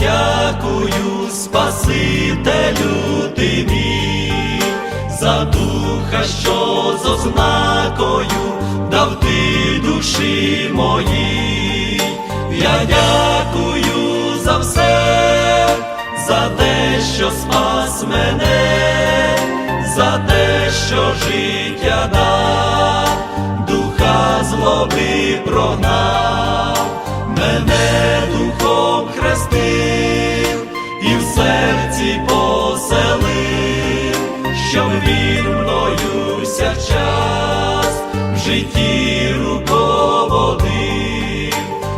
дякую Спасителю ти мій, за духа, що з ознакою дав ти душі моїй, я дякую за все, за те, що спас мене, за те, що життя дав, духа злоби прогнав, мене щоб він мною час в житті руководив,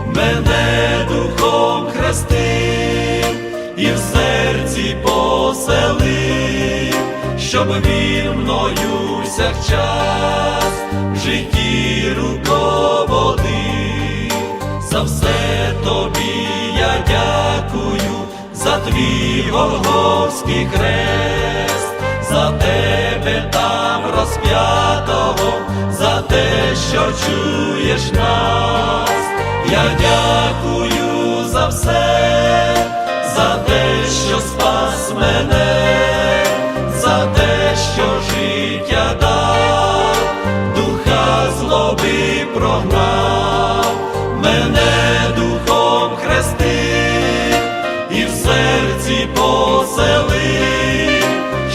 мене духом хрестив і в серці поселив, щоб він мною час в житті руководив, за все тобі я дякую, за твій Голговський хрест, розп'ятого, за те, що чуєш нас, я дякую за все, за те, що спас мене, за те, що життя дав, духа злоби прогнав, мене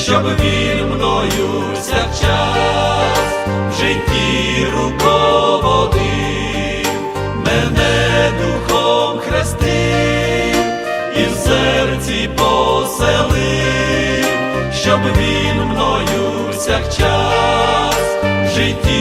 щоб він мною час в житті руководив, мене духом хрестив і в серці поселив, щоб він мною час в житті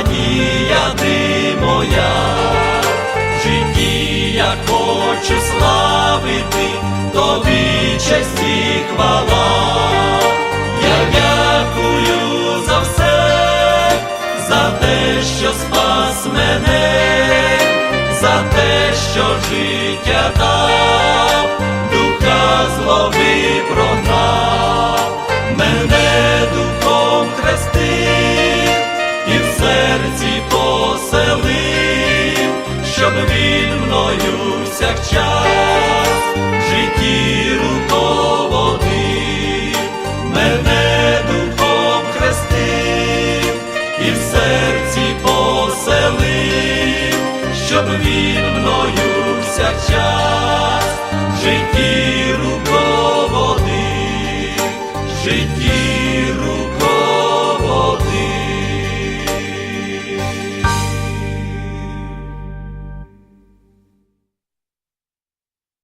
надія ти моя, в житті я хочу славити, тобі честь і хвала, я дякую за все, за те, що спас мене, за те, що життя дав, духа злоби прогнав. Мене духом оселив, щоб він мною всякчас в житті руководив, мене духом хрестив і в серці поселив, щоб він мною всякчас в житті руководив.